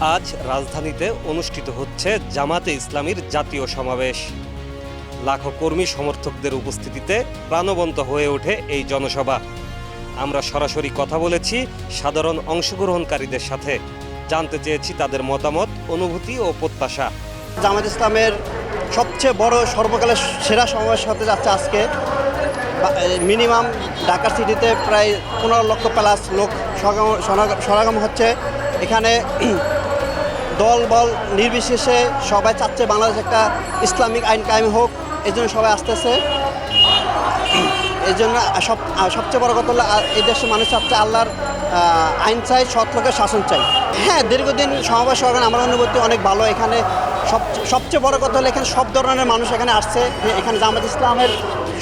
আজ রাজধানীতে অনুষ্ঠিত হচ্ছে জামাতে ইসলামীর জাতীয় সমাবেশ। লাখো কর্মী সমর্থকদের উপস্থিতিতে প্রাণবন্ত হয়ে ওঠে এই জনসভা। আমরা সরাসরি কথা বলেছি সাধারণ অংশগ্রহণকারীদের সাথে। জানতে চেয়েছি তাদের মতামত, অনুভূতি ও প্রত্যাশা। জামাত ইসলামের সবচেয়ে বড় সর্বকালের সেরা সমাবেশ হতে যাচ্ছে আজকে। মিনিমাম ঢাকা সিটিতে প্রায় পনেরো লক্ষ প্লাস লোক সমাগম- হচ্ছে। এখানে দল বল নির্বিশেষে সবাই চাচ্ছে বাংলাদেশ একটা ইসলামিক আইন কায়েম হোক এই জন্য সবাই আসতেছে। এই জন্য সব, সবচেয়ে বড় কথা হলো এই দেশের মানুষ চাচ্ছে আল্লাহর আইন চাই, সৎ লোকের শাসন চাই। হ্যাঁ দীর্ঘদিন সমাবেশ করেন আমার অনুভূতি অনেক ভালো। এখানে সব, সবচেয়ে বড় কথা হলো, এখানে সব ধরনের মানুষ এখানে আসছে। যে এখানে জামাত ইসলামের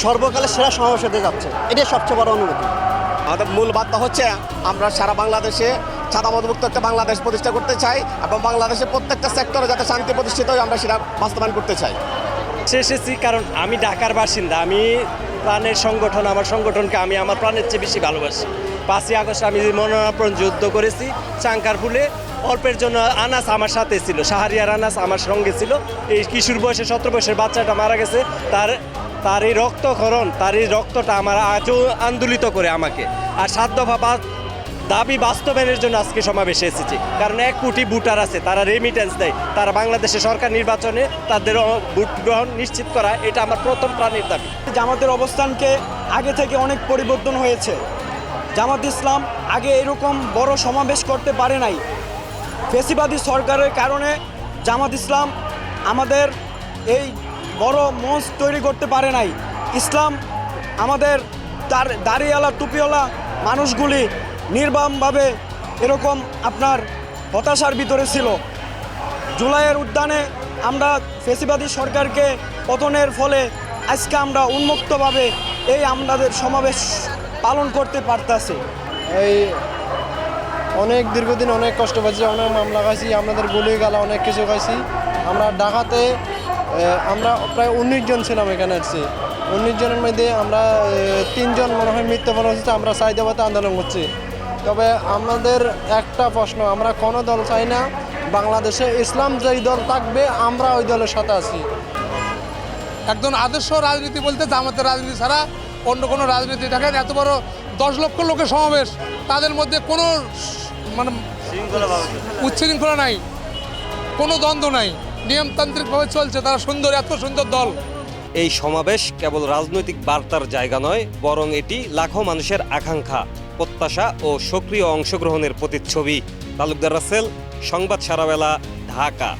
সর্বকালের সেরা সমাবেশ হতে যাচ্ছে। এটাই সবচেয়ে বড় অনুভূতি। আমাদের মূল বার্তা হচ্ছে, আমরা সারা বাংলাদেশে ছাদামদমুক্ত একটা বাংলাদেশ প্রতিষ্ঠা করতে চাই এবং বাংলাদেশের প্রত্যেকটা সেক্টরে যাতে শান্তি প্রতিষ্ঠিত হয়, আমরা সেটা বাস্তবায়ন করতে চাই। এসেছি কারণ আমি ঢাকার বাসিন্দা, আমি প্রাণের সংগঠন, আমার সংগঠনকে আমি আমার প্রাণের চেয়ে বেশি ভালোবাসি। পাঁচই আগস্ট আমি মনোনয়ন যুদ্ধ করেছি চাঙ্কারপুলে অল্পের জন্য আনাস আমার সাথে ছিল সাহারিয়ার আনাস আমার সঙ্গে ছিল। এই কিশোর বয়সে, সতেরো বয়সের বাচ্চাটা মারা গেছে, তার তার এই রক্তক্ষরণ, তার এই রক্তটা আমার আজও আন্দোলিত করে আমাকে। আর সাত দফা দাবি বাস্তবায়নের জন্য আজকে সমাবেশে এসেছি। কারণ এক কোটি ভোটার আছে, তারা রেমিটেন্স দেয়। তারা বাংলাদেশে সরকার নির্বাচনে তাদের ভোট গ্রহণ নিশ্চিত করা, এটা আমার প্রথম প্রাণের দাবি। জামাতের অবস্থানকে আগে থেকে অনেক পরিবর্তন হয়েছে। জামাত ইসলাম আগে এরকম বড় সমাবেশ করতে পারে নাই। ফেসিবাদী সরকারের কারণে জামাত ইসলাম আমাদের এই বড় মঞ্চ তৈরি করতে পারে নাই। ইসলাম আমাদের তার দাড়িওয়ালা, টুপিওয়ালা মানুষগুলি নির্বামভাবে এরকম আপনার হতাশার ভিতরে ছিল। জুলাইয়ের উদ্যানে আমরা ফেসিবাদী সরকারকে পতনের ফলে আজকে আমরা উন্মুক্তভাবে এই আমাদের সমাবেশ পালন করতে পারতাছি। এই অনেক দীর্ঘদিন অনেক কষ্ট পাচ্ছি অনেক মামলা খাইছি, আমাদের গুলি গালা অনেক কিছু খাইছি। আমরা ঢাকাতে আমরা প্রায় উনিশ জন ছিলাম এখানে আসছি উনিশ জনের মধ্যে আমরা তিনজন মনে হয় মৃত্যুবরণ হচ্ছে আমরা সাইদাবাদে আন্দোলন করছি। তবে আমাদের একটা প্রশ্ন আমরা কোনো দল চাই না বাংলাদেশে ইসলাম যেই দল থাকবে আমরা ওই দলের সাথে আছি। একজন আদর্শ রাজনীতি বলতে জামাতের রাজনীতি ছাড়া অন্য কোনো রাজনীতি দেখেন এত বড় দশ লক্ষ লোকের সমাবেশ তাদের মধ্যে কোনো মানে উচ্ছৃঙ্খলা নাই কোনো দ্বন্দ্ব নাই। নিয়মতান্ত্রিকভাবে চলছে তারা সুন্দর এত সুন্দর দল। এই সমাবেশ কেবল রাজনৈতিক বার্তার জায়গা নয় বরং এটি লাখো মানুষের আকাঙ্ক্ষা। প্রত্যাশা ও সক্রিয় অংশগ্রহণের প্রতিচ্ছবি। তালুকদার রাসেল সংবাদ সারাবেলা ঢাকা।